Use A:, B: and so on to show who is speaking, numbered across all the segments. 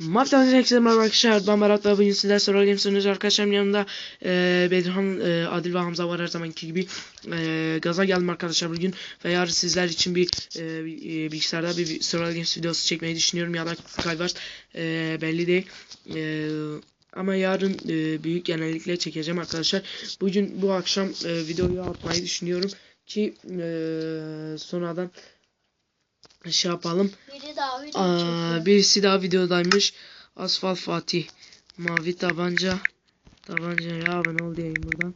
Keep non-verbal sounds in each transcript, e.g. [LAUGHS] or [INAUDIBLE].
A: Mafya herkese merhaba arkadaşlar. Ben Berat ve bugün sizler Soral Games oynuyoruz. Arkadaşlarım yanımda e, Bedirhan, e, Adil ve Hamza var her zamanki gibi. E, gaza geldim arkadaşlar bugün. Ve yarın sizler için bir e, e, bilgisayarda bir Soral Games videosu çekmeyi düşünüyorum. Ya da Skywars e, belli değil. E, ama yarın e, büyük genellikle çekeceğim arkadaşlar. Bugün bu akşam e, videoyu atmayı düşünüyorum. Ki e, sonradan şey yapalım.
B: Biri daha video
A: Aa, birisi daha videodaymış. Asfalt Fatih. Mavi tabanca. Tabancaya abone ol diyeyim buradan.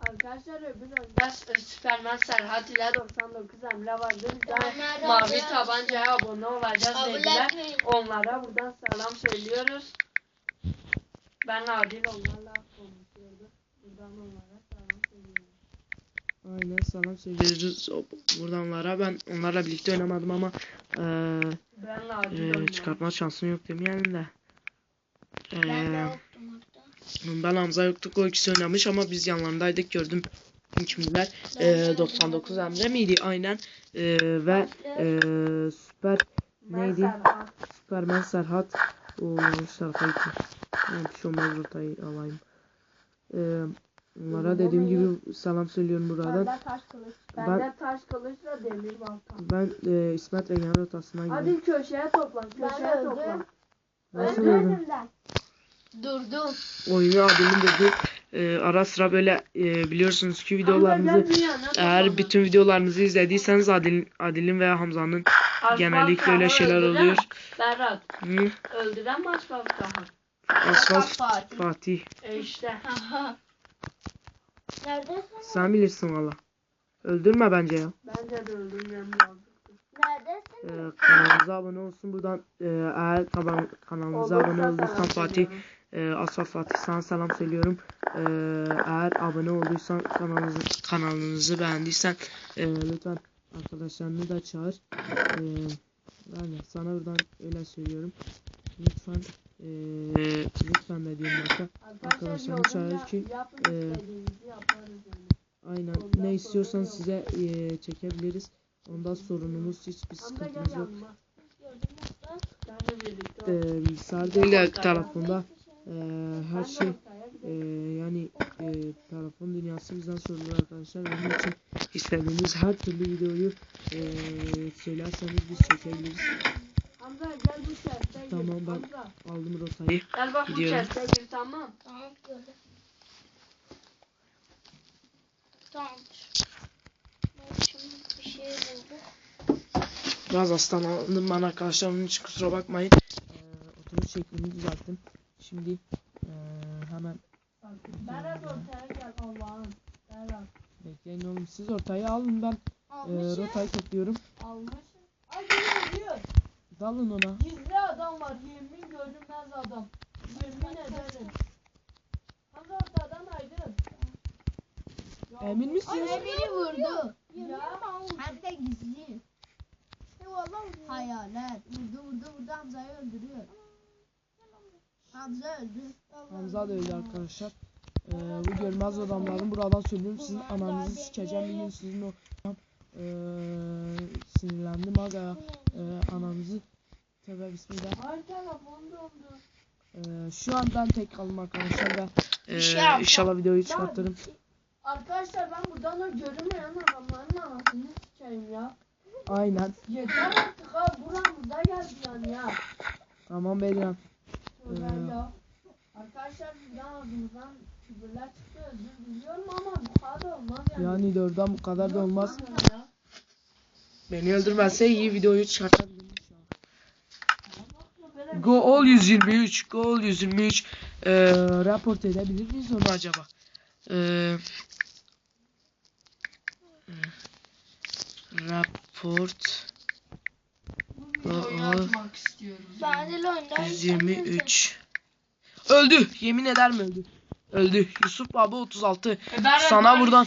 C: Arkadaşlar öbür oyunda Süperman Serhat ile 99 Emre vardı.
B: Onlar
C: mavi tabancaya abone olacağız dediler. Onlara buradan selam söylüyoruz. Ben Adil onlarla konuşuyorduk. Buradan onlara.
A: Aynen selam söylüyoruz Hop, buradan onlara. Ben onlarla birlikte oynamadım ama eee,
C: oynuyorum.
A: çıkartma şansım yok demeyelim de.
B: Ben de
A: ben Hamza yoktuk o ikisi oynamış ama biz yanlarındaydık gördüm. Kimdiler? Eee 99 Emre miydi? Aynen. Eee, ve eee, süper
C: Ben
A: neydi?
C: Serhat.
A: Süpermen Serhat. O tarafa gitti. Ben bir şey olmaz rotayı alayım. Ee, onlara dediğim gibi selam söylüyorum buradan.
C: Bende taş kılıç.
A: Ben-
C: Bende taş kılıçla demir balta.
A: Ben e, İsmet Rengen rotasına gidiyorum.
C: Hadi köşeye toplan.
B: Ben
C: Köşeye
B: öldüm.
C: toplan.
A: Nasıl
C: Öldü
A: öldün?
C: elimden.
B: Durdum.
A: Oyunu adilin dedi. Ee, ara sıra böyle e, biliyorsunuz ki videolarımızı eğer bütün videolarımızı izlediyseniz Adil'in Adil'in veya Hamza'nın genellikle öyle şeyler
C: öldüren-
A: oluyor.
C: Berat.
A: Hı,
C: Öldüren mi Asfalt Taha?
A: Asfalt
B: Fatih.
A: Fatih.
C: E işte. [LAUGHS]
B: Neredesin?
A: Sen bilirsin valla. Öldürme bence ya.
C: Bence de öldürmem lazım.
B: Neredesin?
A: Ee, kanalımıza abone olsun buradan. Ee, eğer kaban- kanalımıza abone
C: Olursa
A: olduysan
C: selam
A: Fatih
C: söylüyorum.
A: Ee, Asfalt Fatih sana selam söylüyorum. Ee, eğer abone olduysan kanalınızı kanalınızı beğendiysen e, lütfen arkadaşlarını da çağır. Ee, yani sana buradan öyle söylüyorum. Lütfen e, lütfen de diyorum başka. Arkadaşlarım
C: yorum
A: çağırır ki, e. Aynen ne istiyorsan size e, çekebiliriz. Ondan sorunumuz hiçbir sıkıntımız yok. değil de tarafında e, her şey
C: gidelim.
A: yani e, telefon dünyası bizden sorulur arkadaşlar. Onun için istediğiniz her türlü videoyu e, söylerseniz biz çekebiliriz.
C: Hamza gel bu chest'e gir.
A: Tamam, ben-
C: Hamza.
A: Aldım rotayı.
C: Gel bak bu
A: Gidiyorum.
C: chest'e gir tamam.
B: Tamam gördüm. Tamamdır. Ben şimdi bir şey buldum.
A: Biraz hastalandım ben arkadaşlar. Onun için kusura bakmayın. Ee, oturuş şeklimi düzelttim. Şimdi e, hemen
C: Berat ortaya gel Allah'ım. Berat.
A: bekleyin oğlum. Siz ortaya alın ben e,
B: Almışım.
A: rotayı topluyorum. Dalın ona.
C: Gizli adam var. Yemin görünmez adam. Yemin ederim. Hamza ortadan aydın.
A: Emin misiniz?
B: Ay beni vurdu.
C: Ya.
B: Hem de gizli. Hayalet. Vurdu vurdu vurdu Hamza'yı öldürüyor. Hamza öldü.
A: Hamza da öldü arkadaşlar. Ee, bu görmez adamların buradan söylüyorum sizin ananızı sikeceğim bir gün sizin o ee, sinirlendim aga ya. Ee, ananızı tövbe bismillah. Ee, şu an ben tek kaldım arkadaşlar ve ee,
B: şey
A: inşallah videoyu çıkartırım.
C: Arkadaşlar ben buradan o görünmeyen adamların anasını sikeyim ya.
A: Aynen.
C: Yeter artık ha buramıza geldiler ya.
A: Tamam.
C: Tövbe
A: Ee.
C: ya. Arkadaşlar bizden ağzımızdan küfürler çıktı özür diliyorum ama bu kadar olmaz yani.
A: Yani dörden bu kadar da olmaz.
C: Ya.
A: Beni öldürmezse iyi videoyu çıkartabilirim inşallah.
C: Böyle
A: Goal 123. Goal 123. Ee, raport edebilir miyiz onu acaba? Ee, raport
B: oyunda
A: 123. Öldü. Yemin ederim öldü. Öldü. Yusuf Baba 36.
C: E ben
A: Sana buradan-.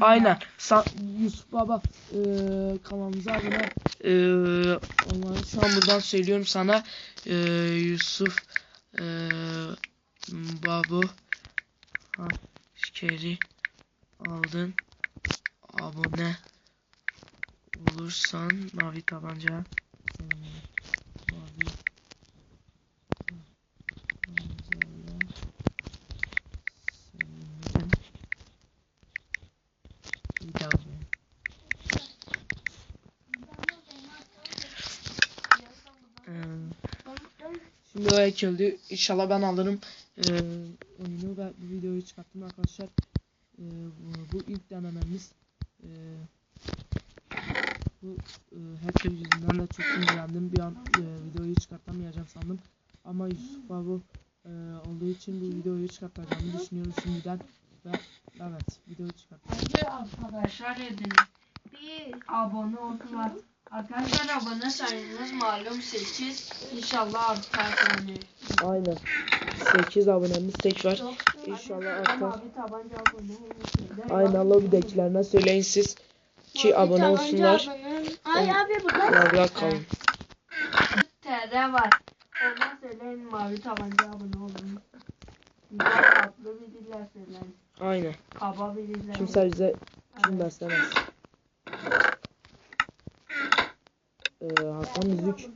A: Aynen. Sa- Yusuf Baba eee kanalımıza abone eee onları şu an buradan söylüyorum sana. Eee Yusuf eee Babu askeri aldın. Abone olursan mavi tabanca eee, mavi Öldü. İnşallah ben alırım. Ee, oyunu ve videoyu çıkarttım arkadaşlar. Ee, bu, ilk denememiz. Ee, bu e, hacker yüzünden de çok ilgilendim. Bir an e, videoyu çıkartamayacağım sandım. Ama Yusuf Babu e, olduğu için bu videoyu çıkartacağımı düşünüyorum şimdiden. Ve evet videoyu çıkartacağım.
C: Arkadaşlar edin.
B: Bir.
C: Abone oldular. Arkadaşlar abone sayımız malum 8. İnşallah artar yani.
A: Aynen. 8 abonemiz tek var.
B: Yok.
A: İnşallah artar. Aynen lobidekilerine söyleyin siz ki abone olsunlar.
B: Ay abi burada.
A: Yavrular kalın.
C: TR var. Ona söyleyin mavi tabanca abone olun. Güzel tatlı bir diller söyleyin.
A: Aynen.
C: Kaba bir diller.
A: Kimse bize kim beslemez. Hakan müzik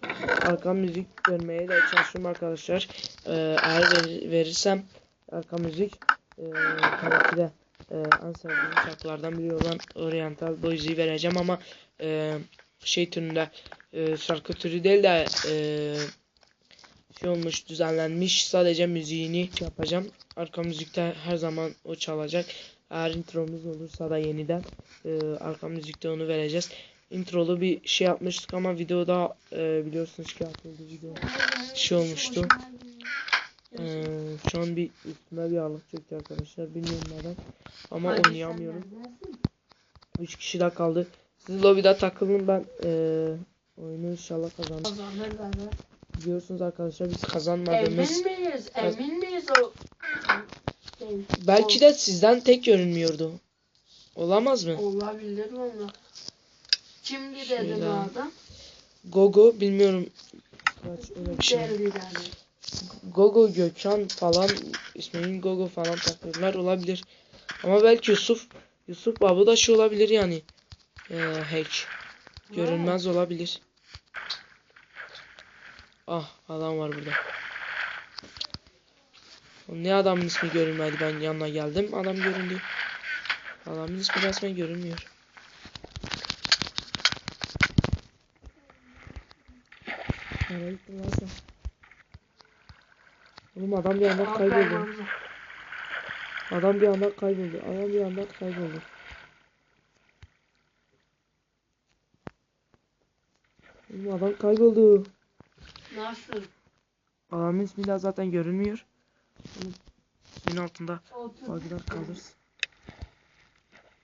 A: arka müzik görmeye de çalışıyorum arkadaşlar. Ee, eğer ver- verirsem arka müzik e, tabii ki de e, en sevdiğim şarkılardan biri olan Oriental Boys'u vereceğim ama e, şey türünde e, şarkı türü değil de e, şey olmuş düzenlenmiş sadece müziğini yapacağım. Arka müzikte her zaman o çalacak. Eğer intromuz olursa da yeniden e, arka müzikte onu vereceğiz. Introlu bir şey yapmıştık ama videoda e, biliyorsunuz ki atıldı video. Şey olmuştu. E, şu an bir üstüme bir ağırlık çöktü arkadaşlar. Bilmiyorum neden. Ama
C: Hadi
A: oynayamıyorum.
C: neredesin?
A: 3 kişi daha kaldı. Siz lobide takılın ben e, oyunu inşallah kazanırım. Biliyorsunuz arkadaşlar biz kazanmadığımız.
C: Emin miyiz? Emin miyiz o?
A: Belki de sizden tek görünmüyordu. Olamaz mı?
C: Olabilir valla. Kimdi dedi bu adam?
A: Gogo bilmiyorum. Kaç öyle bir şey. Gogo Gökhan falan isminin Gogo falan takıyorlar olabilir. Ama belki Yusuf Yusuf Babu da şey olabilir yani. Ee, hack. Görünmez olabilir. Ah adam var burada. O Ne adamın ismi görünmedi ben yanına geldim adam göründü. Adamın ismi resmen görünmüyor. Nereye lan sen? Oğlum adam bir anda kayboldu. Adam bir anda kayboldu. Adam bir anda kayboldu. Oğlum adam kayboldu.
C: Nasıl?
A: Adamın ismi de zaten görünmüyor. Suyun altında harbiden kalırsın.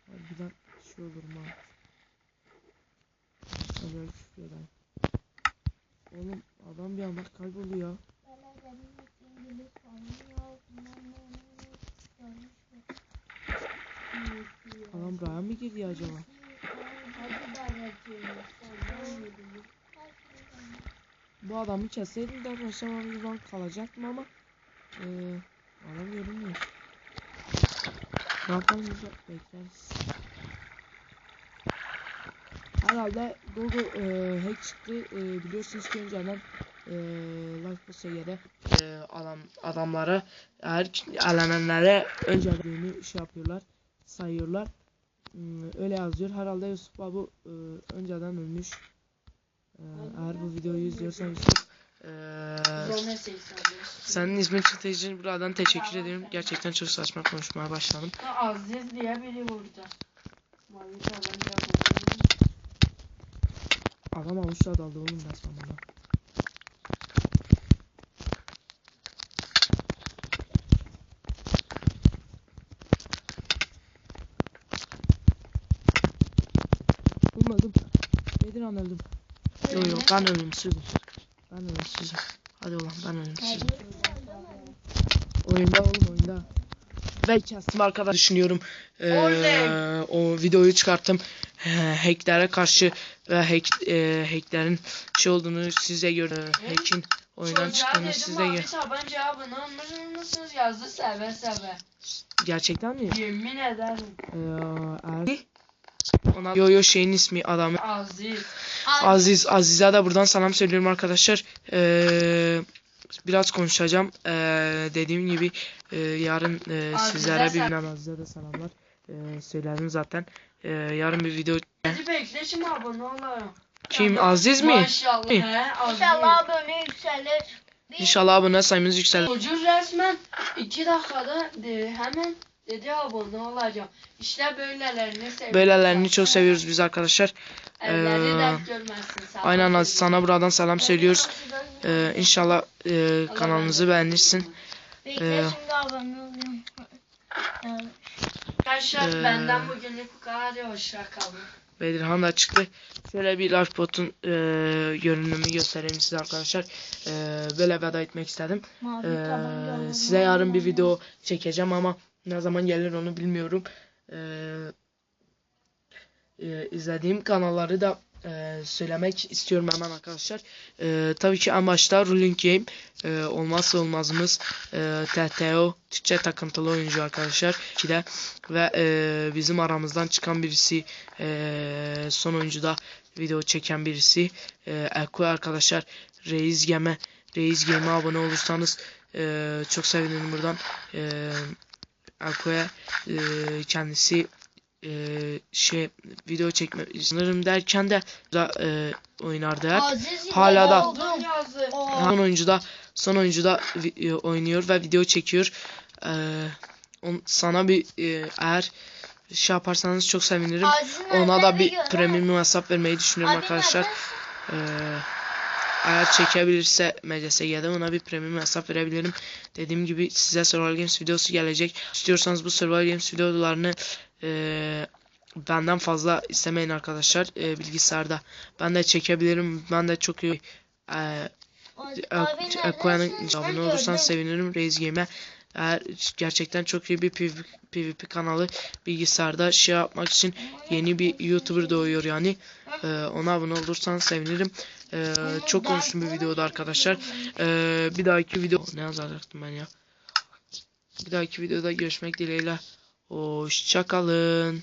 A: Harbiden şey olur mu? Hadi küfür edeyim. Oğlum adam bir anda kayboldu ya. Adam buraya mı girdi acaba? Bu adamı kesseydim de başlamadan kalacaktım ama eee adam görünmüyor. Ne yapalım bekleriz. Herhalde Google eee hack çıktı. Eee, biliyorsunuz ki önceden like bu seviyede eee adam adamlara ki- elenenlere önceden şey yapıyorlar sayıyorlar. Hmm, öyle yazıyor. Herhalde Yusuf Babu eee, önceden ölmüş. Eee, eğer bu videoyu izliyorsan Yusuf
C: seyirciler.
A: senin ismin çıktığı için buradan teşekkür ediyorum. Gerçekten çok saçma konuşmaya başladım.
C: Aziz diye biri vurdu.
A: Adam avuçla daldı oğlum resmen bana. Ölmedim. Bediran öldüm. Yo yo ben ölümsüzüm. Ben ölümsüzüm. Hadi ulan ben ölümsüzüm. Oyunda oğlum oyunda. Ve kestim arkadaş düşünüyorum. Ee,
C: Oley.
A: o videoyu çıkarttım. Ee, hacklere karşı ve hack, e, hacklerin şey olduğunu size göre hack'in oyundan çıktığını size
C: mavi
A: gör.
C: tabanca abone olmuş musunuz yazdı seve seve.
A: Gerçekten mi?
C: Yemin ederim.
A: Ee, eğer... Ona yo yo şeyin ismi adamı
C: Aziz.
A: Aziz Aziz'e de buradan selam söylüyorum arkadaşlar. Ee, biraz konuşacağım. Ee, dediğim gibi e, yarın e, sizlere bir Aziz'e de selamlar. Ee, söyledim zaten. Ee, yarın bir video
C: Hadi bekle şimdi abone olalım.
A: kim Aziz mi?
C: Maşallah.
A: Mi?
C: He, Aziz.
B: İnşallah abone yükselir.
A: İnşallah abone sayımız yükselir.
C: Çocuğun resmen 2 dakikada de, hemen dedi abone olacağım. İşte böylelerini seviyoruz.
A: Böylelerini çok seviyoruz biz arkadaşlar. Ee,
C: dert görmesin. sağ
A: Aynen. Aziz sana buradan selam söylüyoruz. Ee, inşallah e, kanalımızı beğenirsin.
B: Bekle
A: Ee,
B: şimdi abone oluyorum. Evet.
C: Arkadaşlar
A: Ee,
C: benden bugünlük bu kadar. Hoşça kalın.
A: Bedirhan da çıktı. Şöyle bir Lifebot'un e, görünümü göstereyim size arkadaşlar. E, böyle veda etmek istedim.
B: Mavi
A: Ee,
B: tabancalı.
A: size yarın bir video çekeceğim ama ne zaman gelir onu bilmiyorum. Ee, e, izlediğim kanalları da e, söylemek istiyorum hemen arkadaşlar. Ee, tabii ki başta Ruling Game e, olmazsa olmazımız e, TTO Türkçe takıntılı oyuncu arkadaşlar. İki de ve e, bizim aramızdan çıkan birisi e, son oyuncuda video çeken birisi e, Eko arkadaşlar Reis Geme Reis Game'e abone olursanız e, çok sevinirim buradan. E, Eko'ya e, kendisi e, şey video çekme sanırım derken de da e, oynardı.
B: Aziz
A: Hala da-
B: oldu.
C: yazdı.
B: Oo.
A: Son oyuncuda son oyuncuda vi- e, oynuyor ve video çekiyor. E, on, sana bir e, eğer şey yaparsanız çok sevinirim.
B: Aziz'in
A: Ona da bir premium hesap vermeyi düşünüyorum
B: Abi
A: arkadaşlar. Ee, eğer çekebilirse MCSG'de ona bir premium hesap verebilirim. Dediğim gibi size Survival Games videosu gelecek. İstiyorsanız bu Survival Games videolarını ee, benden fazla istemeyin arkadaşlar ee, bilgisayarda. Ben de çekebilirim. Ben de çok iyi Eko'nun
B: sen
A: abone
B: gördün?
A: olursan sevinirim Reis Game'e. Eğer gerçekten çok iyi bir PvP, PvP kanalı bilgisayarda şey yapmak için yeni bir YouTuber doğuyor yani. Ee, ona abone olursan sevinirim. Ee, çok konuştum bir videoda arkadaşlar. Ee, bir dahaki video ne yazacaktım ben ya? Bir dahaki videoda görüşmek dileğiyle. Hoşçakalın.